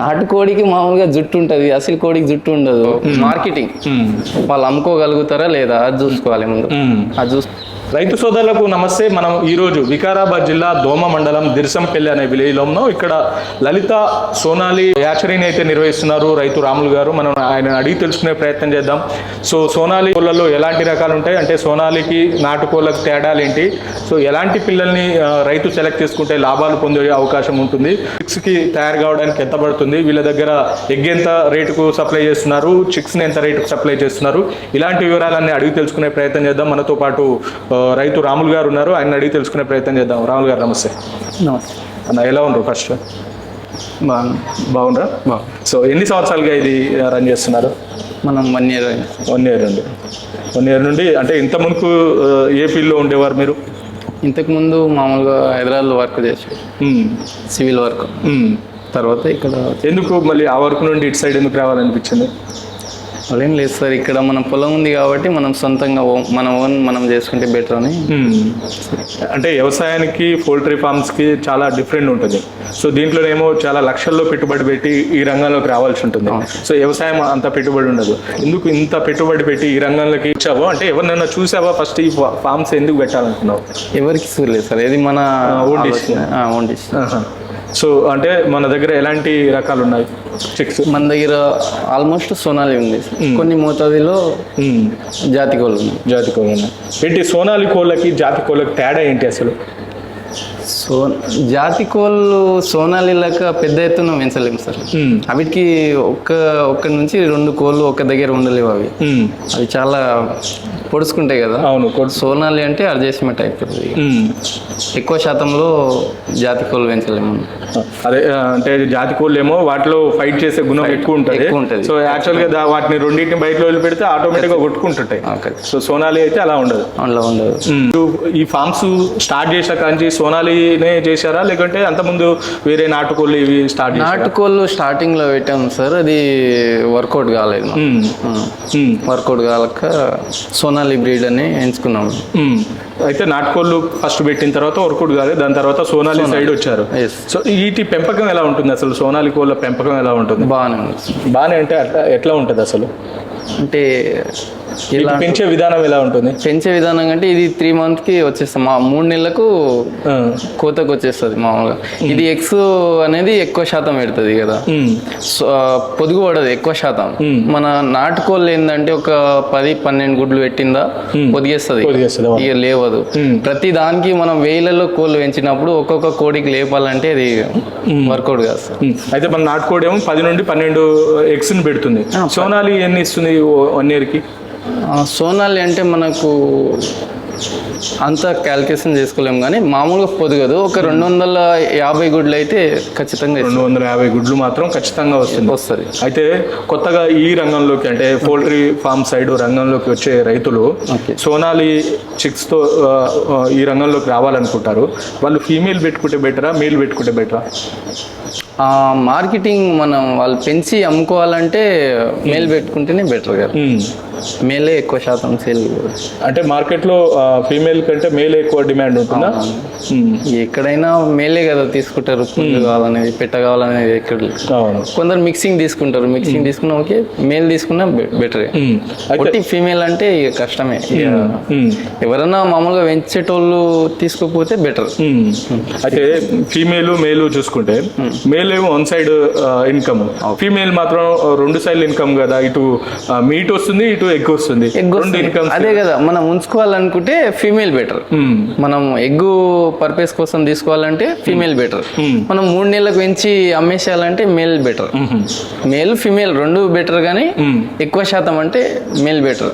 నాటుకోడికి మామూలుగా జుట్టు ఉంటుంది అసలు కోడికి జుట్టు ఉండదు. మార్కెటింగ్ వాళ్ళు అమ్ముకోగలుగుతారా లేదా అది చూసుకోవాలి ముందు. అది చూస్ రైతు సోదరులకు నమస్తే. మనం ఈరోజు వికారాబాద్ జిల్లా దోమ మండలం దిర్సంపల్లి అనే విలేజ్లో ఉన్నాం ఇక్కడ లలిత సోనాలి యాచరీని అయితే నిర్వహిస్తున్నారు రైతు రాములు గారు. మనం ఆయన అడిగి తెలుసుకునే ప్రయత్నం చేద్దాం. సో సోనాలి కోళ్ళల్లో ఎలాంటి రకాలు ఉంటాయి? అంటే సోనాలికి నాటుకోళ్ళకి తేడాలు ఏంటి? సో ఎలాంటి పిల్లల్ని రైతు సెలెక్ట్ చేసుకుంటే లాభాలు పొందే అవకాశం ఉంటుంది? చిక్స్కి తయారు కావడానికి ఎంత పడుతుంది? వీళ్ళ దగ్గర ఎగ్ ఎంత రేటుకు సప్లై చేస్తున్నారు? చిక్స్ని ఎంత రేటుకు సప్లై చేస్తున్నారు? ఇలాంటి వివరాలన్నీ అడిగి తెలుసుకునే ప్రయత్నం చేద్దాం. మనతో పాటు రైతు రాములు గారు ఉన్నారు. ఆయన అడిగి తెలుసుకునే ప్రయత్నం చేద్దాం. రాములు గారు నమస్తే. నమస్తే. అన్న ఎలా ఉన్నారు ఫస్ట్? బాగుండ్రా? సో ఎన్ని సంవత్సరాలుగా ఇది రన్ చేస్తున్నారు? మనం వన్ ఇయర్ వన్ ఇయర్ నుండి. వన్ ఇయర్ నుండి అంటే ఇంత మునుపు ఏ ఫీల్డ్లో ఉండేవారు మీరు? ఇంతకుముందు మామూలుగా హైదరాబాద్లో వర్క్ చేసి. Civil work. తర్వాత ఇక్కడ ఎందుకు మళ్ళీ ఆ వర్క్ నుండి ఇటు సైడ్ ఎందుకు రావాలనిపించింది? అదేం లేదు సార్ ఇక్కడ మన పొలం ఉంది కాబట్టి మనం సొంతంగా మన ఓన్ మనం చేసుకుంటే బెటర్ అని. అంటే వ్యవసాయానికి పోల్ట్రీ ఫార్మ్స్కి చాలా డిఫరెంట్ ఉంటుంది. సో దీంట్లోనేమో చాలా లక్షల్లో పెట్టుబడి పెట్టి ఈ రంగంలోకి రావాల్సి ఉంటుంది. సో వ్యవసాయం అంత పెట్టుబడి ఉండదు. ఎందుకు ఇంత పెట్టుబడి పెట్టి ఈ రంగంలోకి వచ్చావో అంటే ఎవరినైనా చూసావా ఫస్ట్ ఈ ఫార్మ్స్ ఎందుకు పెట్టాలనుకున్నావు? ఎవరికి చూడలేదు సార్ ఇది మన own decision. Own decision. So అంటే మన దగ్గర ఎలాంటి రకాలు ఉన్నాయి చిక్స్ మన దగ్గర ఆల్మోస్ట్ సోనాలి ఉంది. కొన్ని మోతాదులో జాతి కోళ్ళు ఉంది జాతి కోళ్ళు ఉన్నాయి. ఏంటి సోనాలి కోళ్ళకి జాతి కోళ్ళకి తేడా ఏంటి అసలు? సో జాతి కోళ్ళు సోనాలి లెక్క పెద్ద ఎత్తున పెంచలేము సార్. మ్మ్. అవిటికి ఒక్క ఒక్క నుంచి రెండు కోళ్ళు ఒక్క దగ్గర ఉండలేవు అవి. మ్మ్. అవి చాలా పొడుచుకుంటాయి కదా. అవును సోనాలి అంటే అడ్జస్ట్మెంట్ అయిపోతుంది. మ్మ్. ఎక్కువ శాతంలో జాతి కోళ్ళు పెంచలేము. అదే అంటే జాతి కోళ్ళు ఏమో వాటిలో ఫైట్ చేసే గుణం ఎక్కువ ఉంటుంది. ఎక్కువ ఉంటది. సో యాక్చువల్గా దా- వాటిని రెండింటిని బయటలో వదిలిపెడితే ఆటోమేటిక్గా కొట్టుకుంటుంటాయి. సో సోనాలి అయితే అలా ఉండదు. అందులో ఉండదు. ఈ ఫార్మ్స్ స్టార్ట్ చేసిన కాంచి సోనాలినే చేశారా? లేకుంటే అంతకుముందు వేరే నాటుకోళ్ళు ఇవి స్టార్ట్ నాటుకోళ్ళు స్టార్టింగ్లో పెట్టాం సార్. అది వర్కౌట్ కాలేదు. వర్కౌట్ కాలక సోనాలి బ్రీడ్ అని ఎంచుకున్నాం. అయితే నాటుకోళ్ళు ఫస్ట్ పెట్టిన తర్వాత వర్కౌట్ కాలేదు. దాని తర్వాత సోనాలి సైడ్ వచ్చారు. సో వీటి పెంపకం ఎలా ఉంటుంది అసలు? సోనాలి కోళ్ళ పెంపకం ఎలా ఉంటుంది? బాగానే ఉంది సార్. బాగానే అంటే ఎట్లా ఉంటుంది అసలు? అంటే ఇలా పెంచే విధానం ఎలా ఉంటుంది? పెంచే విధానం అంటే ఇది త్రీ మంత్కి వచ్చేస్తాం. మా మూడు నెలలకు. కోతకు వచ్చేస్తుంది మామూలుగా. ఇది ఎగ్స్ అనేది ఎక్కువ శాతం పెడుతుంది కదా. పొదుగు పడదు ఎక్కువ శాతం. మన నాటుకోళ్ళు ఏంటంటే ఒక పది పన్నెండు గుడ్లు పెట్టిందా పొదిగేస్తుంది. ఇక లేవదు. ప్రతి దానికి మనం వేలలో కోళ్ళు పెంచినప్పుడు ఒక్కొక్క కోడికి లేపాలంటే అది వర్కౌట్ కాదు. అయితే మన నాటుకోడి ఏమో పది నుండి పన్నెండు ఎగ్స్ని పెడుతుంది. సోనాలి ఎన్ని ఇస్తుంది? వన్ ఇయర్కి? ఆ, సోనాలి అంటే మనకు అంత క్యాల్కులేషన్ చేసుకోలేము కానీ మామూలుగా పొదగదు ఒక రెండు వందల యాభై గుడ్లు అయితే ఖచ్చితంగా రెండు వందల యాభై గుడ్లు మాత్రం ఖచ్చితంగా వస్తుంది. వస్తుంది. అయితే కొత్తగా ఈ రంగంలోకి అంటే పోల్ట్రీ ఫార్మ్ సైడ్ రంగంలోకి వచ్చే రైతులు. సోనాలి చిక్స్తో ఆ, ఆ, ఈ రంగంలోకి రావాలనుకుంటారు. వాళ్ళు ఫీమేల్ పెట్టుకుంటే బెటరా మేల్ పెట్టుకుంటే బెటరా మార్కెటింగ్ మనం వాళ్ళు పెంచి అమ్ముకోవాలంటే మేల్ పెట్టుకుంటేనే బెటర్ కదా. మేలే ఎక్కువ శాతం సేల్ అంటే మార్కెట్లో ఫీమేల్ కంటే మేల్ ఎక్కువ డిమాండ్ ఉంటుందా. ఎక్కడైనా మేలే కదా తీసుకుంటారు. పుంజు కావాలనేది పెట్ట కావాలనేది ఎక్కడ కొందరు మిక్సింగ్ తీసుకుంటారు. మిక్సింగ్ తీసుకున్నా ఓకే మేల్ తీసుకున్నా బెటర్. ఒట్టి ఫీమేల్ అంటే ఇక కష్టమే. ఎవరైనా మామూలుగా పెంచేటోళ్ళు తీసుకోకపోతే బెటర్. అయితే ఫీమేల్ మేల్ చూసుకుంటే మేల్ ఏమో వన్ సైడ్ ఇన్కమ్ ఫీమేల్ మాత్రం ఆ, రెండు సైడ్ ఇన్కమ్ కదా ఇటు మీట్ వస్తుంది ఇటు ఎగ్ వస్తుంది. ఇన్కమ్ అదే కదా. మనం ఉంచుకోవాలనుకుంటే ఫీమేల్ బెటర్ మనం ఎగ్ పర్పస్ కోసం తీసుకోవాలంటే ఫీమేల్ బెటర్ మనం మూడు నెలలకు పెంచి అమ్మేసేయాలంటే మేల్ బెటర్ మేల్ ఫీమేల్ రెండు బెటర్ కానీ ఎక్కువ శాతం అంటే మేల్ బెటర్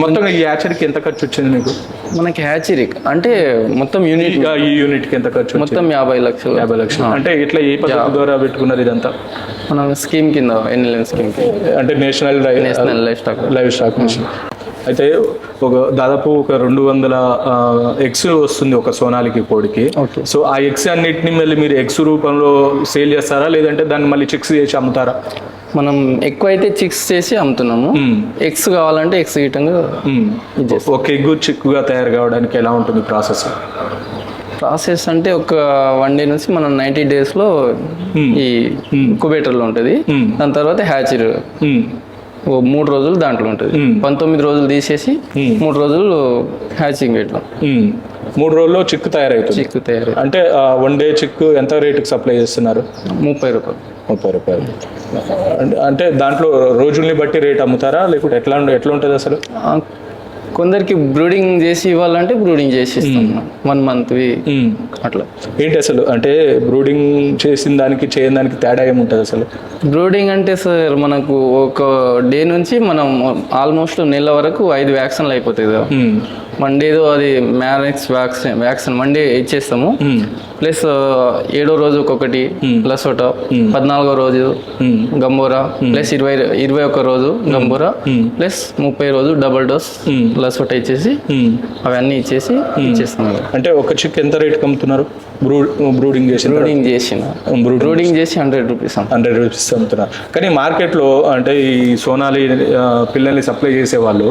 మొత్తం ఈ యాచర్కి ఎంత ఖర్చు వచ్చింది నీకు? మనకి హ్యాచరీ అంటే మొత్తం యూనిట్ ఈ యూనిట్కి ఎంత ఖర్చు మొత్తం యాభై లక్షలు. యాభై లక్షలు. అంటే ఇట్లా ఏ పద్ధతి ద్వారా పెట్టుకున్నారు ఇదంతా? మనం స్కీమ్ కింద ఎన్ఎల్ఎం స్కీమ్ అంటే national national life stock. Livestock mission. అయితే ఒక దాదాపు ఒక రెండు వందల ఎగ్స్ వస్తుంది ఒక సోనాలికి కోడికి. సో ఆ ఎగ్స్ అన్నిటిని మళ్ళీ మీరు ఎగ్స్ రూపంలో సేల్ చేస్తారా? లేదంటే దాన్ని మళ్ళీ చిక్స్ చేసి అమ్ముతారా? మనం ఎక్కువ అయితే చిక్స్ చేసి అమ్ముతున్నాము. ఎగ్స్ కావాలంటే ఎగ్స్ గిట్టంగా మ్మ్. ఒక ఎగ్ చిక్కుగా తయారు కావడానికి ఎలా ఉంటుంది ప్రాసెస్? ప్రాసెస్ అంటే ఒక వన్ డే నుంచి మనం నైంటీ డేస్లో ఈ ఇంకుబేటర్లో ఉంటుంది. దాని తర్వాత హ్యాచర్. ఓ మూడు రోజులు దాంట్లో ఉంటుంది. పంతొమ్మిది రోజులు తీసేసి మూడు రోజులు హ్యాచింగ్ పెట్టాం మ్మ్. మూడు రోజుల్లో చిక్కు తయారవుతుంది. చిక్కు తయారు అంటే వన్ డే చిక్కు ఎంత రేటుకి సప్లై చేస్తున్నారు? ముప్పై రూపాయలు. ముప్పై రూపాయలు. అంటే- దాంట్లో రోజుల్ని బట్టి రేట్ అమ్ముతారా? లేకుంటే ఎట్లా ఎట్లా ఉంటుంది అసలు? కొందరికి బ్రూడింగ్ చేసి ఇవ్వాలంటే బ్రూడింగ్ చేసి వన్ మ్మ్. అట్లా. ఏంటి అసలు? అంటే బ్రూడింగ్ చేసిన దానికి చేయని దానికి తేడా ఏముంటుంది అసలు? బ్రూడింగ్ అంటే సార్ మనకు ఒక డే నుంచి మనం ఆల్మోస్ట్ నెల వరకు ఐదు వ్యాక్సిన్లు అయిపోతాయి కదా. మండేదో అది మ్యారెక్స్ వ్యాక్సిన్ వ్యాక్సిన్ మండే ఇచ్చేస్తాము. ప్లస్ ఏడో రోజు ఒక్కొక్కటి ప్లస్ ఒకట పద్నాలుగో రోజు గంబోరా ప్లస్ ఇరవై ఇరవై ఒక్క రోజు గంబోరా ప్లస్ ముప్పై రోజు డబుల్ డోస్ ప్లస్ ఒకటి ఇచ్చేసి. అవన్నీ ఇచ్చేసి ఇచ్చేస్తాం అంటే ఒక చిక్ ఎంత రేట్కి అమ్ముతున్నారు? బ్రూ బ్రూడింగ్ చేసిన బ్రూడింగ్ చేసిన బ్రూడింగ్ చేసి హండ్రెడ్ రూపీస్ హండ్రెడ్ రూపీస్ అమ్ముతున్నారు కానీ మార్కెట్లో అంటే ఈ సోనాలి పిల్లల్ని సప్లై చేసేవాళ్ళు.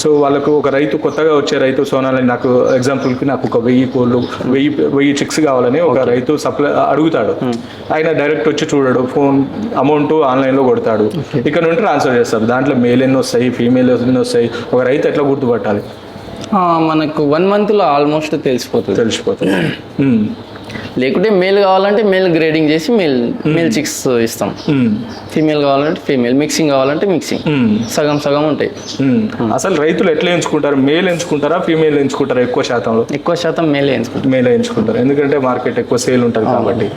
సో వాళ్ళకు ఒక రైతు కొత్తగా వచ్చే రైతు సోనాలి నాకు ఎగ్జాంపుల్కి నాకు ఒక వెయ్యి కోళ్ళు వెయ్యి వెయ్యి చిక్స్ కావాలని ఒక రైతు సప్లై అడుగుతాడు. ఆయన డైరెక్ట్ వచ్చి చూడడు ఫోన్ అమౌంట్ ఆన్లైన్లో కొడతాడు. ఇక్కడ నుండి ట్రాన్స్ఫర్ చేస్తారు. దాంట్లో మేల్ ఎన్ని వస్తాయి ఫీమేల్ ఎన్ని వస్తాయి ఒక రైతు ఎట్లా గుర్తుపట్టాలి? మనకు వన్ మంత్లో ఆల్మోస్ట్ తెలిసిపోతుంది. తెలిసిపోతుంది. లేకుంటే మేల్ కావాలంటే మేల్ గ్రేడింగ్ చేసి మేల్ మేల్ చిక్స్ ఇస్తాం. ఫీమేల్ కావాలంటే ఫీమేల్ మిక్సింగ్ కావాలంటే మిక్సింగ్. సగం సగం ఉంటాయి. అసలు రైతులు ఎట్లా ఎంచుకుంటారు? మేల్ ఎంచుకుంటారా ఫీమేల్ ఎంచుకుంటారా ఎక్కువ శాతంలో? ఎక్కువ శాతం మేలే ఎంచుకుంటాం మేల్ ఎంచుకుంటారు. ఎందుకంటే మార్కెట్ ఎక్కువ సేల్ ఉంటుంది కాబట్టి.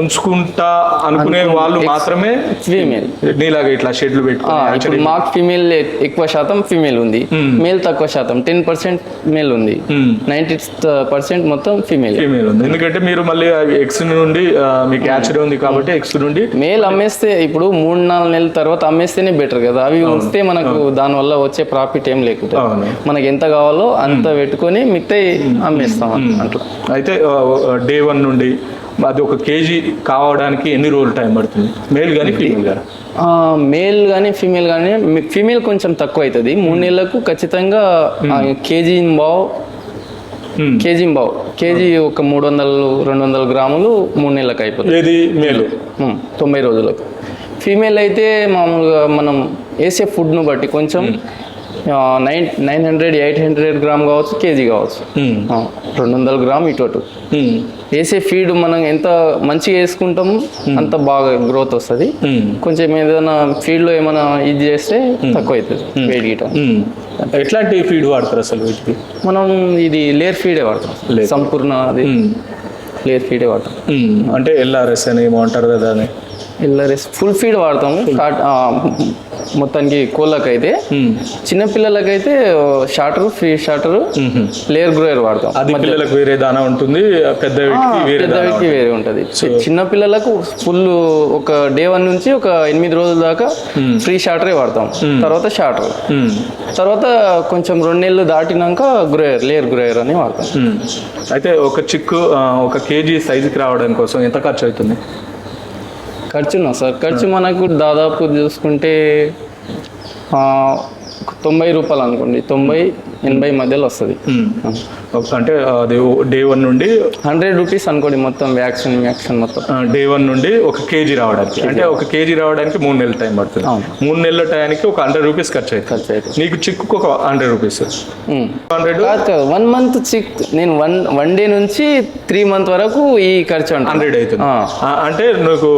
ఉంచుకుంటా అనుకునే వాళ్ళు మాత్రమే ఫీమేల్. నీలాగా ఇట్లా షెడ్లు పెట్టుకుని మాకు ఫీమేల్ ఎక్కువ శాతం ఫీమేల్ ఉంది. మేల్ తక్కువ శాతం టెన్ పర్సెంట్ మేల్ ఉంది. నైంటీ పర్సెంట్ మొత్తం ఫీమేల్. ఫీమేల్ ఉంది. ఎందుకంటే మీరు మళ్ళీ ఎక్స్ నుండి మీకు యాచరీ ఉంది కాబట్టి ఎక్స్ నుండి మేల్ అమ్మేస్తే ఇప్పుడు మూడు నాలుగు నెలల తర్వాత అమ్మేస్తేనే బెటర్ కదా. అవి ఉంచితే మనకు దానివల్ల వచ్చే ప్రాఫిట్ ఏం లేకుండా మనకి ఎంత కావాలో అంత పెట్టుకొని మిగతా అమ్మేస్తాం అట్లా. అయితే డే వన్ నుండి అది ఒక కేజీ కావడానికి ఎన్ని రోజులు టైం పడుతుంది? మేల్ కానీ ఫీమేల్ కానీ మేల్ కానీ ఫీమేల్ కానీ ఫీమేల్ కొంచెం తక్కువ అవుతుంది. మూడు నెలలకు ఖచ్చితంగా కేజీ బావ్ Hmm. కేజీ బావ్. కేజీ ఒక మూడు వందలు రెండు వందల గ్రాములు మూడు నెలలకు అయిపోతుంది మేలు. ఉమ్, తొంభై రోజులకు. ఫీమేల్ అయితే మామూలుగా మనం వేసే ఫుడ్ను బట్టి కొంచెం nine nine hundred eight hundred gram కావచ్చు కేజీ కావచ్చు. రెండు వందల గ్రామ్ ఇటు అటు. వేసే ఫీడ్ మనం ఎంత మంచిగా వేసుకుంటామో అంత బాగా గ్రోత్ వస్తుంది. కొంచెం ఏదైనా ఫీల్డ్లో ఏమైనా ఇది చేస్తే తక్కువ అవుతుంది వెయిట్ గిటం ఎట్లాంటి ఫీడ్ వాడతారు అసలు వీటికి? మనం ఇది లేర్ ఫీడే వాడతాం. సంపూర్ణ అది లేర్ ఫీడే వాడతాం. అంటే ఎల్ఆర్ఎస్ అని ఏమో అంటారు కదా అని. ఎల్ఆర్ఎస్ ఫుల్ ఫీడ్ వాడతాము. మొత్తానికి కోళ్ళకైతే చిన్న పిల్లలకైతే starter pre starter layer grower వాడతాం. అది పిల్లలకు వేరే దానా ఉంటుంది పెద్ద పెద్దవికి వేరే ఉంటుంది. చిన్న పిల్లలకు ఫుల్ ఒక డే వన్ నుంచి ఒక ఎనిమిది రోజుల దాకా ఫ్రీ షార్టరే వాడతాం. తర్వాత షార్టర్. తర్వాత కొంచెం రెండు నెలలు దాటినాక గ్రోయర్ లేయర్ గ్రోయర్ అని వాడతాం. అయితే ఒక చిక్కు ఒక కేజీ సైజుకి రావడం కోసం ఎంత ఖర్చు అవుతుంది? ఖర్చునా సార్. ఖర్చు మనకు దాదాపు చూసుకుంటే ఒక తొంభై రూపాయలు అనుకోండి తొంభై ఎనభై మధ్యలో వస్తుంది. అంటే డే వన్ నుండి హండ్రెడ్ రూపీస్ అనుకోండి మొత్తం వ్యాక్సిన్ వ్యాక్సిన్ మొత్తం. డే వన్ నుండి ఒక కేజీ రావడానికి. అంటే ఒక కేజీ రావడానికి మూడు నెలల టైం పడుతుంది. మూడు నెలల టైంకి ఒక హండ్రెడ్ రూపీస్ ఖర్చు అవుతుంది ఖర్చు అవుతుంది నీకు చిక్కుకు ఒక hundred rupees. Hundred one month chick నేను వన్ వన్ డే నుంచి త్రీ మంత్ వరకు ఈ ఖర్చు హండ్రెడ్ అవుతుంది అంటే నీకు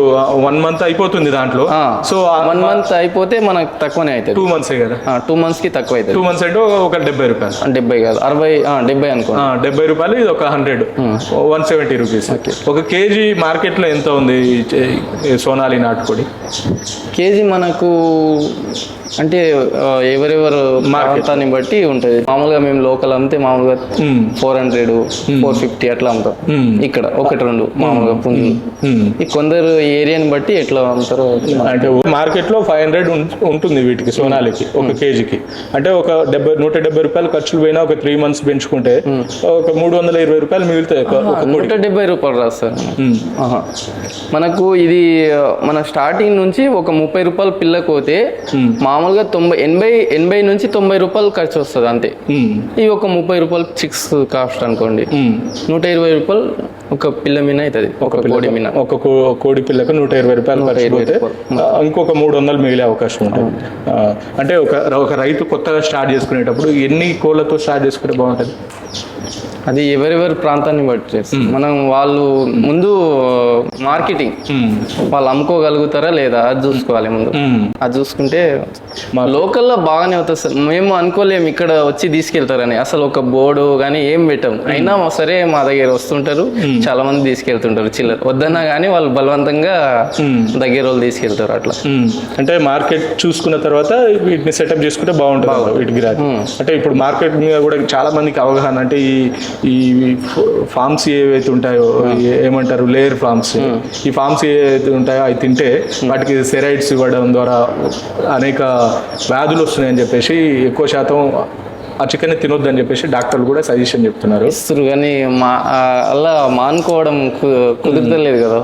వన్ మంత్ అయిపోతుంది దాంట్లో. సో వన్ మంత్ అయిపోతే మనకు తక్కువనే అవుతుంది టూ మంత్సే కదా? టూ మంత్స్ కి తక్కువ అవుతుంది. టూ మంత్స్ అంటే ఒక డెబ్బై రూపాయలు. డెబ్బై కాదు అరవై ఆ, డెబ్బై అనుకోండి ఆ, డెబ్బై రూపాయలు ఇది ఒక హండ్రెడ్ వన్ సెవెంటీ రూపీస్ ఒక కేజీ మార్కెట్లో ఎంత ఉంది సోనాలి నాటుకోడి? కేజీ మనకు అంటే ఎవరెవరు ప్రాంతాన్ని బట్టి ఉంటుంది. మామూలుగా మేము లోకల్ అమ్మితే మామూలుగా మ్మ్. ఫోర్ హండ్రెడ్ ఫోర్ ఫిఫ్టీ అట్లా అమ్ముతాం మ్మ్. ఇక్కడ ఒకటి రెండు మామూలుగా పుంజులు. ఈ కొందరు ఏరియాని బట్టి ఎట్లా అమ్ముతారో అంటే మార్కెట్లో ఫైవ్ హండ్రెడ్ ఉంటుంది వీటికి సోనాలికి ఒక కేజీకి. అంటే ఒక డెబ్బై నూట డెబ్బై రూపాయలు ఖర్చులు పోయినా ఒక త్రీ మంత్స్ పెంచుకుంటే ఒక మూడు వందల ఇరవై రూపాయలు మిగులుతాయి నూట డెబ్బై రూపాయలు. ఆహా. మనకు ఇది మన స్టార్టింగ్ నుంచి ఒక ముప్పై రూపాయలు పిల్లకు పోతే మామూలుగా తొంభై ఎనభై ఎనభై నుంచి తొంభై రూపాయలు ఖర్చు వస్తుంది అంతే. ఇవి ఒక ముప్పై రూపాయలు చిక్స్ కాస్ట్ అనుకోండి. నూట ఇరవై రూపాయలు ఒక పిల్ల మీన అవుతుంది ఒక కోడి మీన ఒక కోడి పిల్లకు నూట ఇరవై రూపాయలు ఖర్చు ఇంకొక మూడు వందలు మిగిలే అవకాశం ఉంటుంది. అంటే ఒక ఒక రైతు కొత్తగా స్టార్ట్ చేసుకునేటప్పుడు ఎన్ని కోళ్ళతో స్టార్ట్ చేసుకుంటే బాగుంటుంది? అది ఎవరెవరి ప్రాంతాన్ని బట్టి చేస్తుంది. మనం వాళ్ళు ముందు మార్కెటింగ్. వాళ్ళు అమ్ముకోగలుగుతారా లేదా అది చూసుకోవాలి ముందు. అది చూసుకుంటే మా లోకల్లో బాగానే అవుతుంది సార్. మేము అనుకోలేము ఇక్కడ వచ్చి తీసుకెళ్తారని. అసలు ఒక బోర్డు కానీ ఏం పెట్టాం. అయినా సరే మా దగ్గర వస్తుంటారు. చాలా మంది తీసుకెళ్తుంటారు. చిల్లర వద్దన్నా కానీ వాళ్ళు బలవంతంగా దగ్గర వాళ్ళు తీసుకెళ్తారు అట్లా. అంటే మార్కెట్ చూసుకున్న తర్వాత వీటిని సెటప్ చేసుకుంటే బాగుంటుంది. వీటికి రాదు అంటే ఇప్పుడు మార్కెట్ మీద కూడా చాలా మందికి అవగాహన. అంటే ఈ ఈ ఫార్మ్స్ ఏవైతే ఉంటాయో ఏమంటారు లేయర్ ఫార్మ్స్ ఈ ఫార్మ్స్ ఏవైతే ఉంటాయో అవి తింటే వాటికి సెరైడ్స్ ఇవ్వడం ద్వారా అనేక వ్యాధులు వస్తున్నాయని చెప్పేసి ఎక్కువ శాతం ఆ చికెన్ తినొద్దని చెప్పేసి డాక్టర్లు కూడా సజెషన్ చెప్తున్నారు. ఇస్తారు కానీ మా అలా మానుకోవడం కుదరలేదు కదా.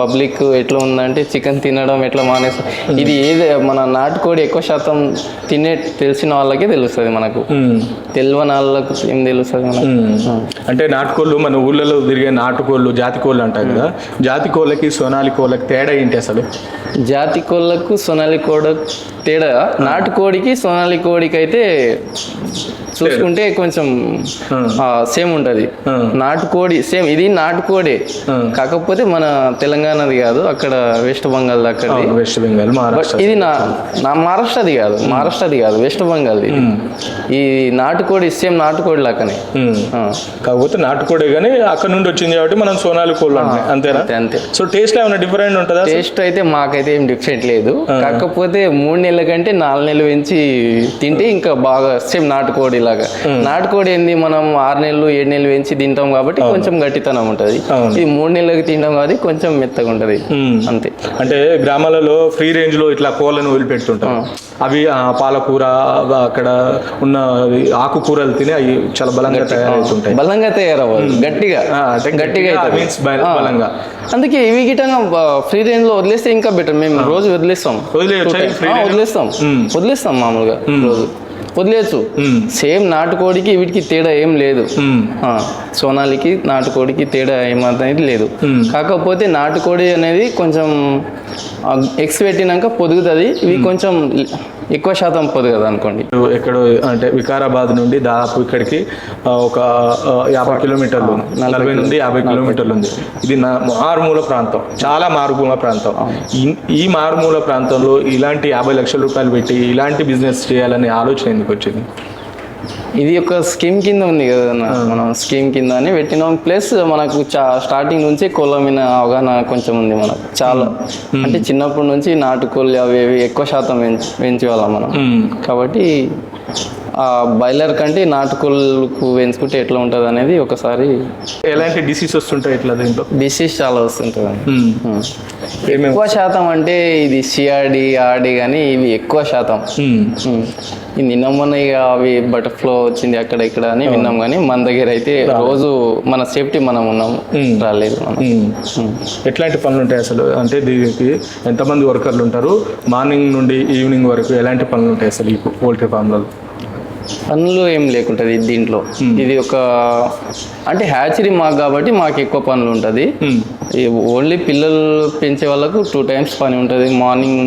పబ్లిక్ ఎట్లా ఉందంటే చికెన్ తినడం ఎట్లా మానేస్తారు ఇది ఏది మన నాటుకోడి ఎక్కువ శాతం తినే తెలిసిన వాళ్ళకే తెలుస్తుంది మనకు. తెలియని వాళ్ళకు ఏం తెలుస్తుంది మనకు? అంటే నాటుకోళ్ళు మన ఊళ్ళలో తిరిగే నాటుకోళ్ళు జాతి కోళ్ళు అంటారు కదా. జాతి కోళ్ళకి సోనాలి కోళ్ళకి తేడా ఏంటి అసలు? జాతి కోళ్ళకు సోనాలి కోడ తేడా? నాటుకోడికి సోనాలి కోడికి అయితే చూసుకుంటే కొంచెం సేమ్ ఉంటుంది. నాటుకోడి సేమ్ ఇది నాటుకోడే. కాకపోతే మన తెలంగాణది కాదు అక్కడ వెస్ట్ బెంగాల్ అక్కడది వెస్ట్ బెంగాల్ ఇది నా నా మహారాష్ట్రది కాదు మహారాష్ట్రది కాదు వెస్ట్ బెంగాల్ది. ఈ నాటుకోడి సేమ్ నాటుకోడి లాగానే. కాకపోతే నాటుకోడే కానీ అక్కడ నుండి వచ్చింది కాబట్టి మనం సోనాలి కోళ్ళు అంటాం అంతేనా? అంతే అంతే. సో టేస్ట్ ఏమైనా డిఫరెంట్ ఉంటుందా? టేస్ట్ అయితే మాకైతే ఏం డిఫరెంట్ లేదు. కాకపోతే మూడు నెలల కంటే నాలుగు నెలలు పెంచి తింటే ఇంకా బాగా సేమ్ నాటుకోడి లాగా నాటుకోడి ఏంది? మనం ఆరు నెలలు ఏడు నెలలు పెంచి తింటాం కాబట్టి కొంచెం గట్టితనం ఉంటది. ఇది మూడు నెలలకు తింటాం కాబట్టి కొంచెం మెత్తగా ఉంటది. అంతే. అంటే గ్రామాలలో ఫ్రీ రేంజ్లో ఇట్లా కోళ్ళను వదిలిపెడుతుంటాం అవి పాలకూర అక్కడ ఉన్న ఆకుకూరలు తిని అవి చాలా బలంగా తయారవుతుంటాయి. బలంగా తయారవ్వాలి. గట్టిగా. గట్టిగా ఆ. బలంగా. అందుకే ఇవి గిటంగా ఫ్రీ రేంజ్లో వదిలేస్తే ఇంకా బెటర్. మేము రోజు వదిలేస్తాం? వదిలేస్తాం. వదిలేస్తాం మామూలుగా రోజు. వదిలేయచ్చు సేమ్ నాటుకోడికి వీటికి తేడా ఏం లేదు. సోనాలికి నాటుకోడికి తేడా ఏమనేది లేదు. కాకపోతే నాటుకోడి అనేది కొంచెం ఎక్స్ పెట్టినాక పొదుగుతుంది. ఇవి కొంచెం ఎక్కువ శాతం పొదగదు అనుకోండి. ఎక్కడో అంటే వికారాబాద్ నుండి దాదాపు ఇక్కడికి ఒక యాభై కిలోమీటర్లు. నలభై నుండి యాభై కిలోమీటర్లు ఉంది. ఇది నా మారుమూల ప్రాంతం. చాలా మారుమూల ప్రాంతం. ఈ- ఈ మారుమూల ప్రాంతంలో ఇలాంటి యాభై లక్షల రూపాయలు పెట్టి ఇలాంటి బిజినెస్ చేయాలనే ఆలోచన ఎందుకు వచ్చింది? ఇది ఒక స్కీమ్ కింద ఉంది కదా. మనం స్కీమ్ కింద అని పెట్టినాం. ప్లస్ మనకు చా స్టార్టింగ్ నుంచి కోళ్ళ మీద అవగాహన కొంచెం ఉంది మనకు. చాలా. అంటే చిన్నప్పటి నుంచి నాటుకోళ్ళు అవి ఎక్కువ శాతం పెంచి పెంచేవాళ్ళం మనం. కాబట్టి బాయిలర్ కంటే నాటుకోళ్ళకు పెంచుకుంటే ఎట్లా ఉంటుంది అనేది ఒకసారి ఎలాంటి డిసీజ్ వస్తుంటాయి ఇట్లా దీంట్లో? డిసీజ్ చాలా వస్తుంటుంది మ్మ్. ఏమేమి ఎక్కువ శాతం అంటే ఇది సిఆర్డి ఆర్డి కానీ ఇవి ఎక్కువ శాతం. ఈ నిన్న మొన్న ఇక అవి బటర్ఫ్లో వచ్చింది అక్కడ ఇక్కడ అని విన్నాం కానీ మన దగ్గర అయితే రోజు మన సేఫ్టీ మనం ఉన్నాము రాలేదు మనం. ఎట్లాంటి పనులు ఉంటాయి అసలు? అంటే దీనికి ఎంతమంది వర్కర్లు ఉంటారు? మార్నింగ్ నుండి ఈవినింగ్ వరకు ఎలాంటి పనులు ఉంటాయి అసలు ఈ పోల్ట్రీ ఫామ్లలో పనులు ఏం లేకుంటది దీంట్లో. ఇది ఒక అంటే హ్యాచరీ మాకు కాబట్టి మాకు ఎక్కువ పనులు ఉంటుంది. ఓన్లీ పిల్లలు పెంచే వాళ్ళకు టూ టైమ్స్ పని ఉంటుంది. మార్నింగ్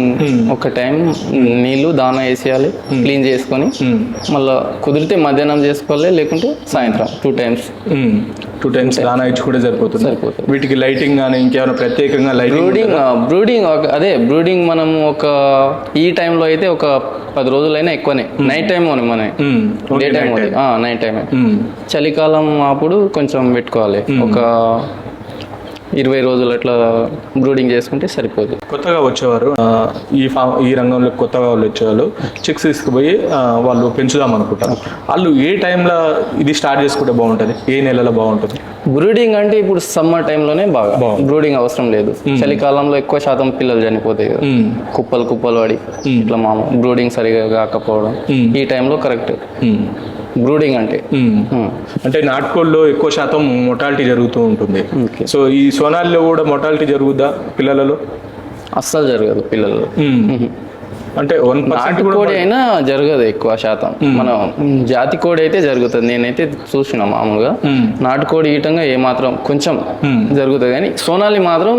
ఒక టైం నీళ్ళు దానా వేసేయాలి క్లీన్ చేసుకొని మళ్ళీ కుదిరితే మధ్యాహ్నం చేసుకోవాలి లేకుంటే సాయంత్రం టూ టైమ్స్. టూ టైమ్స్ దానా ఇచ్చి కూడా సరిపోతుంది. సరిపోతుంది. వీటికి లైటింగ్ కానీ ఇంకేమైనా ప్రత్యేకంగా లైటింగ్ బ్రూడింగ్ బ్రూడింగ్ అదే బ్రూడింగ్ మనం ఒక ఈ టైంలో అయితే ఒక పది రోజులైనా ఎక్కువనే. నైట్ టైం మన డే టైం నైట్ టైం చలికాలం అప్పుడు కొంచెం పెట్టుకోవాలి. ఒక ఇరవై రోజులు అట్లా బ్రూడింగ్ చేసుకుంటే సరిపోదు. కొత్తగా వచ్చేవారు ఈ ఫామ్ ఈ రంగంలో కొత్తగా వాళ్ళు వచ్చేవాళ్ళు చిక్స్ తీసుకుపోయి వాళ్ళు పెంచుదాం అనుకుంటారు. వాళ్ళు ఏ టైంలో ఇది స్టార్ట్ చేసుకుంటే బాగుంటుంది? ఏ నెలలో బాగుంటుంది? బ్రూడింగ్ అంటే ఇప్పుడు సమ్మర్ టైంలోనే బాగా బ్రూడింగ్ అవసరం లేదు. చలికాలంలో ఎక్కువ శాతం పిల్లలు చనిపోతాయి కదా. కుప్పలు కుప్పలు పడి ఇట్లా మామ బ్రూడింగ్ సరిగా కాకపోవడం ఈ టైంలో కరెక్ట్. బ్రూడింగ్ అంటే. అంటే నాటుకోళ్ళలో ఎక్కువ శాతం మొటాలిటీ జరుగుతూ ఉంటుంది. సో ఈ సోనాలిలో కూడా మొటాలిటీ జరుగుద్దా పిల్లలలో? అస్సలు జరగదు పిల్లలు మ్మ్. అంటే వన్ కూడా అయినా జరగదు ఎక్కువ శాతం. మనం జాతి కోడి అయితే జరుగుతుంది. నేనైతే చూసిన మామూలుగా. మ్మ్. నాటుకోడి ఈటంగా ఏమాత్రం కొంచెం మ్మ్. జరుగుతుంది. కానీ సోనాలి మాత్రం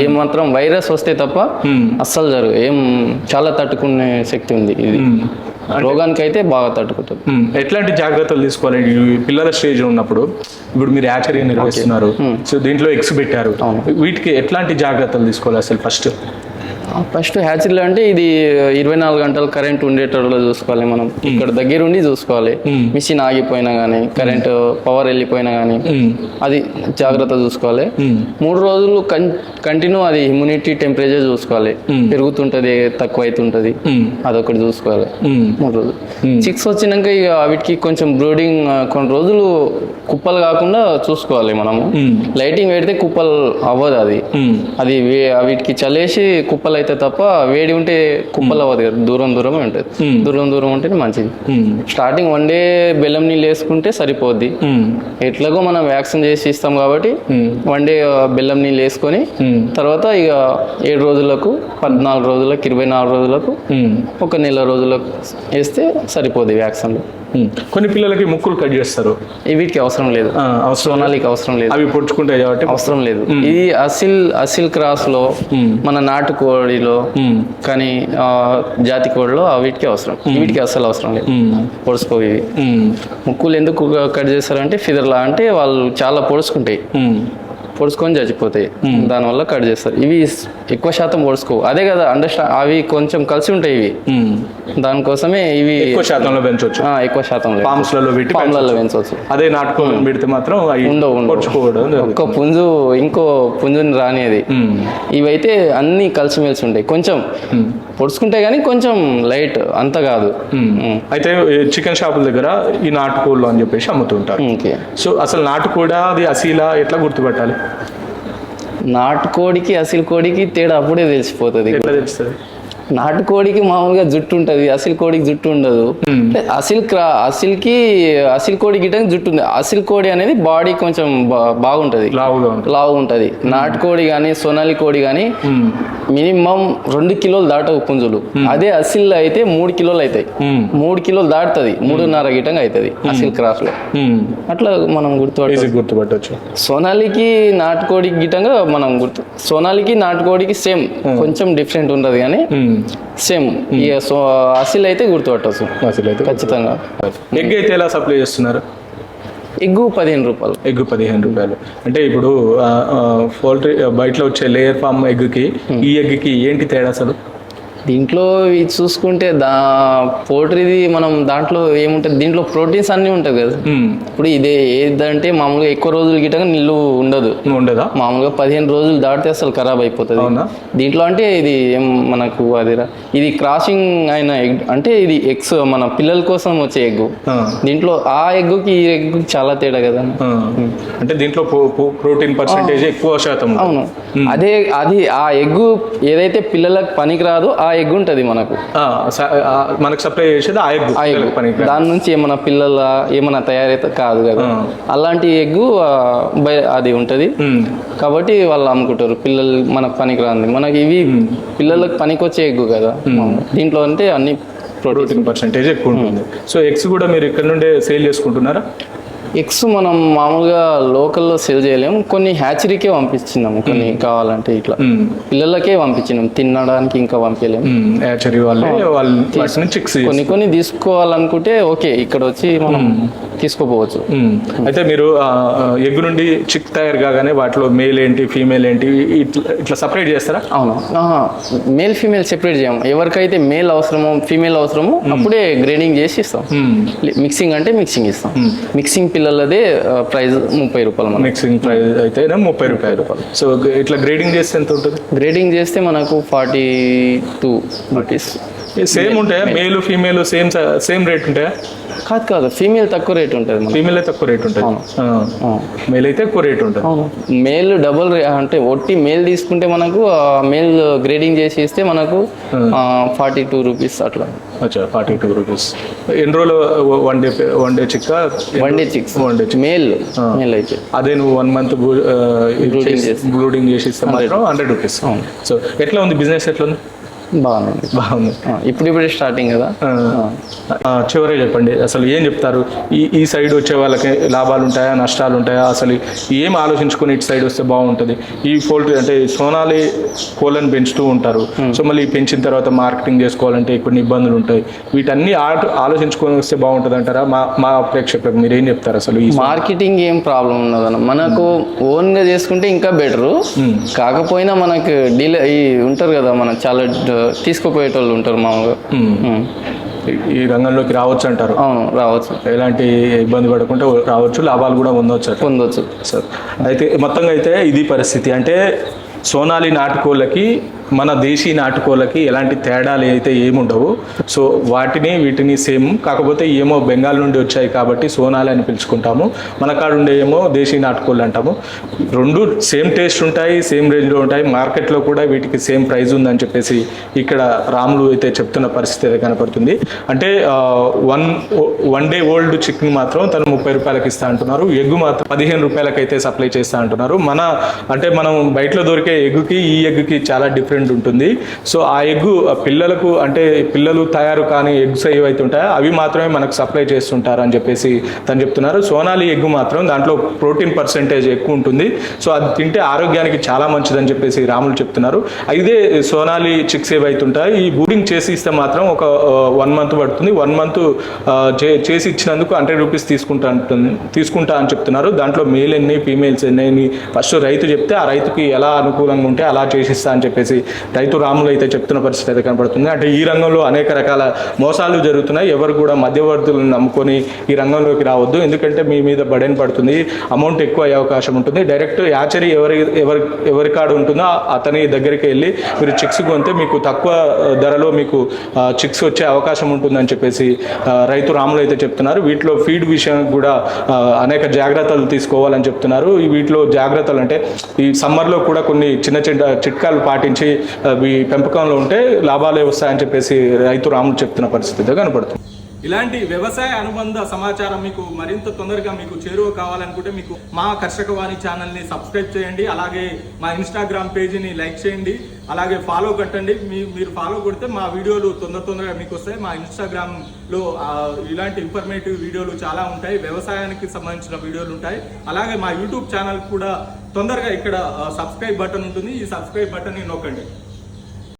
ఏమాత్రం వైరస్ వస్తే తప్ప. అస్సలు జరగదు. ఏం చాలా తట్టుకునే శక్తి ఉంది ఇది. రోగానికి అయితే బాగా తట్టుకుంటుంది. ఎట్లాంటి జాగ్రత్తలు తీసుకోవాలి? పిల్లల స్టేజ్ ఉన్నప్పుడు ఇప్పుడు మీరు యాచరీ నిర్వహిస్తున్నారు. సో దీంట్లో ఎక్స్ పెట్టారు. వీటికి ఎట్లాంటి జాగ్రత్తలు తీసుకోవాలి అసలు ఫస్ట్ ఫస్ట్ హ్యాచరీలో అంటే ఇది ఇరవై నాలుగు గంటలు కరెంట్ ఉండేటట్లు చూసుకోవాలి మనం ఇక్కడ దగ్గరుండి చూసుకోవాలి మ్మ్. మిషన్ ఆగిపోయినా కానీ కరెంట్ పవర్ వెళ్ళిపోయినా కానీ అది జాగ్రత్త చూసుకోవాలి. మూడు రోజులు కంటిన్యూ అది ఇమ్యూనిటీ టెంపరేచర్ చూసుకోవాలి. పెరుగుతుంటది తక్కువ అవుతుంటది. అదొకటి చూసుకోవాలి. మూడు రోజులు. చిక్స్ వచ్చినాక ఇక వీటికి కొంచెం బ్రూడింగ్ కొన్ని రోజులు కుప్పలు కాకుండా చూసుకోవాలి మనము. లైటింగ్ పెడితే కుప్పలు అవ్వదు అది. అది వీటికి చలేసి కుప్పలు అయితే తప్ప వేడి ఉంటే కుప్పలు అవ్వదు కదా దూరం దూరమే ఉంటుంది. దూరం దూరం ఉంటేనే మంచిది. స్టార్టింగ్ వన్ డే బెల్లం నీళ్ళు వేసుకుంటే సరిపోద్ది. ఎట్లాగో మనం వ్యాక్సిన్ చేసి ఇస్తాం కాబట్టి. వన్ డే బెల్లం నీళ్ళు వేసుకొని. తర్వాత ఇక ఏడు రోజులకు పద్నాలుగు రోజులకు ఇరవై నాలుగు రోజులకు. ఒక నెల రోజులకు వేస్తే సరిపోద్ది వ్యాక్సిన్లు. కొన్ని పిల్లలకి ముక్కులు కట్ చేస్తారు. వీటికి అవసరం లేదు. సోనాలికి అవసరం లేదు. అవి పొడుచుకుంటాయి కాబట్టి అవసరం లేదు. ఇది అసిల్ అసిల్ క్రాస్లో. మన నాటుకోడిలో. కానీ ఆ, జాతి కోడిలో ఆ వీటికి అవసరం. వీటికి అసలు అవసరం లేదు. మ్మ్. పొడుచుకో ఇవి మ్మ్. ముక్కులు ఎందుకు కట్ చేస్తారంటే ఫిదర్లా అంటే వాళ్ళు చాలా పొడుచుకుంటాయి. పొడుచుకొని చచ్చిపోతాయి. దానివల్ల కట్ చేస్తారు. ఇవి ఎక్కువ శాతం పొడుచుకోవు. అదే కదా అండర్స్టాండ్ అవి కొంచెం కలిసి ఉంటాయి ఇవి. దానికోసమే ఇవి ఎక్కువ శాతంలో పెంచవచ్చు ఎక్కువ శాతం లేదు. పామ్స్లలో పెట్టి పాములలో పెంచవచ్చు అదే నాటుకోవాలని పెడితే మాత్రం ఉండవు. ఒక్క పుంజు ఇంకో పుంజుని రానిది. ఇవైతే అన్ని కలిసిమెలిసి ఉంటాయి. కొంచెం. పొడుచుకుంటే కానీ కొంచెం లైట్ అంత కాదు. అయితే చికెన్ షాపుల దగ్గర ఈ నాటుకోళ్ళు అని చెప్పేసి అమ్ముతుంటారు. సో అసలు నాటుకోడా అది అసీలా ఎట్లా గుర్తుపట్టాలి? నాటుకోడికి అసలు కోడికి తేడా అప్పుడే తెలిసిపోతుంది. ఎట్లా తెలుస్తుంది? నాటుకోడికి మామూలుగా జుట్టు ఉంటది అసిల్ కోడికి జుట్టు ఉండదు. అసిల్ క్రా అసిల్కి అసిల్ కోడి గిట్టని జుట్టు ఉంది. అసిల్ కోడి అనేది బాడీ కొంచెం బా- బాగుంటది. లావుగా ఉంటుంది. లావు ఉంటది. నాటుకోడి కానీ సోనాలి కోడి కానీ. మినిమం రెండు కిలోలు దాటవు పుంజులు. అదే అసిల్ అయితే మూడు కిలోలు అవుతాయి. మూడు కిలోలు దాటుతుంది. మూడున్నర గిట్టంగా అవుతుంది అసిల్ క్రాస్లో. అట్లా మనం గుర్తుపట్టాలి ఈజీ గుర్తుపట్టవచ్చు. సోనాలికి నాటుకోడికి గిట్టంగా మనం గుర్తు సోనాలికి నాటుకోడికి సేమ్ కొంచెం డిఫరెంట్ ఉండదు కానీ. సేమ్ ఇక సో అసిల్ అయితే గుర్తుపట్టవచ్చు అసలు. అయితే ఖచ్చితంగా. ఎగ్ అయితే ఎలా సప్లై చేస్తున్నారు? ఎగ్గు పదిహేను రూపాయలు. ఎగ్ పదిహేను రూపాయలు. అంటే ఇప్పుడు పౌల్ట్రీ బయటలో వచ్చే లేయర్ ఫామ్ ఎగ్కి ఈ ఎగ్కి ఏంటి తేడా అసలు? దీంట్లో ఇది చూసుకుంటే దా పోల్ట్రీది మనం దాంట్లో ఏముంటుంది? దీంట్లో ప్రోటీన్స్ అన్నీ ఉంటుంది కదా. ఇప్పుడు ఇదే ఏదంటే మామూలుగా ఎక్కువ రోజులు గిట్టగా నిల్లు ఉండదు. ఉండదా? మామూలుగా పదిహేను రోజులు దాటితే అసలు ఖరాబ్ అయిపోతుంది? దీంట్లో అంటే ఇది ఏం మనకు అదిరా? ఇది క్రాసింగ్ అయిన ఎగ్ అంటే ఇది ఎగ్స్ మన పిల్లల కోసం వచ్చే ఎగ్. దీంట్లో ఆ ఎగ్గుకి ఈ ఎగ్గుకి చాలా తేడా కదా. అంటే దీంట్లో ప్రోటీన్ పర్సెంటేజ్ ఎక్కువ శాతం. అవును. అదే అది ఆ ఎగ్గు ఏదైతే పిల్లలకు పనికి రాదో ఆ ఎగ్ ఉంటుంది మనకు మనకు సప్లై చేసేది ఆ ఎగ్ ఆ ఎగ్ దాని నుంచి ఏమైనా పిల్లల ఏమైనా తయారైతే కాదు కదా. అలాంటి బయ- అది ఉంటుంది. కాబట్టి వాళ్ళు అమ్ముకుంటారు. పిల్లలు మనకు పనికి రాంది. మనకి ఇవి పిల్లలకు పనికి వచ్చే ఎగ్గు కదా. దీంట్లో అంటే అన్ని ప్రోటీన్ పర్సెంటేజ్ ఎక్కువ ఉంటుంది. సో ఎగ్స్ కూడా మీరు ఇక్కడ నుండే సేల్ చేసుకుంటున్నారా? ఎగ్స్ మనం మామూలుగా లోకల్లో సేల్ చేయలేము. కొన్ని హ్యాచరీకే పంపించినాము. కొన్ని కావాలంటే ఇట్లా. పిల్లలకే పంపించినాం తినడానికి ఇంకా పంపించలేము. మ్మ్. యాచరీ వాళ్ళే చిక్స్ కొన్ని కొన్ని తీసుకోవాలనుకుంటే ఓకే ఇక్కడ వచ్చి మనం తీసుకోపోవచ్చు. అయితే మీరు ఎగ్ నుండి చిక్ తయారు కాగానే వాటిలో మేల్ ఏంటి ఫీమేల్ ఏంటి ఇట్లా ఇట్లా సపరేట్ చేస్తారా? అవును. మేల్ ఫీమేల్ సెపరేట్ చేయము. ఎవరికైతే మేల్ అవసరమో ఫీమేల్ అవసరమో అప్పుడే గ్రేడింగ్ చేసి ఇస్తాం. మిక్సింగ్ అంటే మిక్సింగ్ ఇస్తాం. మిక్సింగ్ పిల్లలదే ప్రైస్ ముప్పై రూపాయలు మిక్సింగ్ ప్రైస్ అయితేనే ముప్పై రూపాయలు. సో ఇట్లా గ్రేడింగ్ చేస్తే ఎంత ఉంటుంది? గ్రేడింగ్ చేస్తే మనకు ఫార్టీ టూ రూపీస్. సేమ్ ఉంటాయా male female same same rate ఉంటాయా కాదు కాదు ఫీమేల్ తక్కువ రేట్ ఉంటుంది ఫీమేల్ అయితే తక్కువ రేట్ ఉంటుంది. మేల్ అయితే ఎక్కువ రేట్ ఉంటుంది. మేల్ డబుల్ అంటే ఒట్టి మేల్ తీసుకుంటే మనకు మేల్ గ్రేడింగ్ చేసి ఇస్తే మనకు ఫార్టీ టూ రూపీస్ అట్లా. అచ్చా ఫార్టీ టూ రూపీస్ ఎన్ని రోజులు వన్ డే వన్ డే చిక్క? One day chicks one day male male అయితే. అదే నువ్వు వన్ మంత్. బ్రూడింగ్ చేసి ఇస్తే మాత్రం హండ్రెడ్ రూపీస్ సో ఎట్లా ఉంది? బిజినెస్ ఎట్లా ఉంది బాగుంది. బాగుంది. ఇప్పుడు ఇప్పుడు స్టార్టింగ్ కదా? చివరే చెప్పండి. అసలు ఏం చెప్తారు? ఈ ఈ సైడ్ వచ్చే వాళ్ళకి లాభాలు ఉంటాయా నష్టాలు ఉంటాయా అసలు ఏం ఆలోచించుకొని ఇటు సైడ్ వస్తే బాగుంటుంది? ఈ పోల్ట్రీ అంటే సోనాలి కోళ్ళని పెంచుతూ ఉంటారు. సో మళ్ళీ పెంచిన తర్వాత మార్కెటింగ్ చేసుకోవాలంటే కొన్ని ఇబ్బందులు ఉంటాయి. వీటన్ని ఆలోచించుకొని వస్తే బాగుంటుంది అంటారా మా మా ప్రేక్షకులకు మీరు ఏం చెప్తారు అసలు ఈ మార్కెటింగ్ ఏం ప్రాబ్లం ఉండదు మనకు ఓన్గా చేసుకుంటే ఇంకా బెటరు. కాకపోయినా మనకు డీలే ఈ ఉంటారు కదా మన చాలా తీసుకుపోయేటోళ్ళు ఉంటారు మామూలుగా. ఈ రంగంలోకి రావచ్చు అంటారు. అవును రావచ్చు. ఎలాంటి ఇబ్బంది పడకుండా రావచ్చు లాభాలు కూడా పొందవచ్చు. పొందొచ్చు. సార్ అయితే మొత్తంగా అయితే ఇది పరిస్థితి. అంటే సోనాలి నాటుకోళ్ళకి మన దేశీ నాటుకోళ్ళకి ఎలాంటి తేడాలు అయితే ఏముండవు. సో వాటిని వీటిని సేమ్ కాకపోతే ఏమో బెంగాల్ నుండి వచ్చాయి కాబట్టి సోనాలి అని పిలుచుకుంటాము. మన కాడుండే ఏమో దేశీ నాటుకోళ్ళు అంటాము. రెండు సేమ్ టేస్ట్ ఉంటాయి సేమ్ రేంజ్లో ఉంటాయి. మార్కెట్లో కూడా వీటికి సేమ్ ప్రైస్ ఉందని చెప్పేసి ఇక్కడ రాములు అయితే చెప్తున్న పరిస్థితి అయితే కనపడుతుంది. అంటే one one day old chicken మాత్రం తను ముప్పై రూపాయలకి ఇస్తా అంటున్నారు. ఎగ్ మాత్రం పదిహేను రూపాయలకి అయితే సప్లై చేస్తా అంటున్నారు. మన అంటే మనం బయటలో దొరికే ఎగ్గుకి ఈ ఎగ్గుకి చాలా డిఫరెంట్ ఉంటుంది. సో ఆ ఎగ్గు పిల్లలకు అంటే పిల్లలు తయారు కాని ఎగ్స్ ఏవైతే ఉంటాయో అవి మాత్రమే మనకు సప్లై చేస్తుంటారు అని చెప్పేసి తను చెప్తున్నారు. సోనాలి ఎగ్ మాత్రం దాంట్లో ప్రోటీన్ పర్సెంటేజ్ ఎక్కువ ఉంటుంది. సో అది తింటే ఆరోగ్యానికి చాలా మంచిదని చెప్పేసి రాములు చెప్తున్నారు. ఇదే సోనాలి చిక్స్ ఏవైతే ఉంటాయో ఈ బూడింగ్ చేసి ఇస్తే మాత్రం ఒక వన్ మంత్ పడుతుంది. వన్ మంత్ చేసి ఇచ్చినందుకు హండ్రెడ్ రూపీస్ తీసుకుంటా అంటుంది తీసుకుంటా అని చెప్తున్నారు. దాంట్లో మేల్ ఎన్ని ఫీమేల్స్ ఎన్ని అని ఫస్ట్ రైతు చెప్తే ఆ రైతుకి ఎలా అనుకూలంగా ఉంటే అలా చేసిస్తా అని చెప్పేసి రైతు రాములు అయితే చెప్తున్న పరిస్థితి అయితే కనబడుతుంది. అంటే ఈ రంగంలో అనేక రకాల మోసాలు జరుగుతున్నాయి. ఎవరు కూడా మధ్యవర్తులను నమ్ముకొని ఈ రంగంలోకి రావద్దు. ఎందుకంటే మీ మీద బడెన్ పడుతుంది. అమౌంట్ ఎక్కువ అయ్యే అవకాశం ఉంటుంది. డైరెక్ట్ యాచరీ ఎవరి ఎవరి ఎవరి కాడ ఉంటుందో అతని దగ్గరికి వెళ్ళి మీరు చిక్స్ కొంటే మీకు తక్కువ ధరలో మీకు చిక్స్ వచ్చే అవకాశం ఉంటుందని చెప్పేసి రైతు రాములు అయితే చెప్తున్నారు. వీటిలో ఫీడ్ విషయం కూడా అనేక జాగ్రత్తలు తీసుకోవాలని చెప్తున్నారు. ఈ వీటిలో జాగ్రత్తలు అంటే ఈ సమ్మర్లో కూడా కొన్ని చిన్న చిన్న చిట్కాలు పాటించి పెంపకంలో ఉంటే లాభాలే వస్తాయని చెప్పేసి రైతు రాములు చెప్తున్న పరిస్థితిగా కనపడుతుంది. ఇలాంటి వ్యవసాయ అనుబంధ సమాచారం మీకు మరింత తొందరగా మీకు చేరువ కావాలనుకుంటే మీకు మా కర్షక వాణి ఛానల్ని సబ్స్క్రైబ్ చేయండి. అలాగే మా ఇన్స్టాగ్రామ్ పేజీని లైక్ చేయండి. అలాగే ఫాలో కట్టండి. మీ మీరు ఫాలో కొడితే మా వీడియోలు తొందర తొందరగా మీకు వస్తాయి. మా ఇన్స్టాగ్రామ్లో ఇలాంటి ఇన్ఫర్మేటివ్ వీడియోలు చాలా ఉంటాయి. వ్యవసాయానికి సంబంధించిన వీడియోలు ఉంటాయి. అలాగే మా యూట్యూబ్ ఛానల్ కూడా తొందరగా ఇక్కడ సబ్స్క్రైబ్ బటన్ ఉంటుంది. ఈ సబ్స్క్రైబ్ బటన్ని నొక్కండి.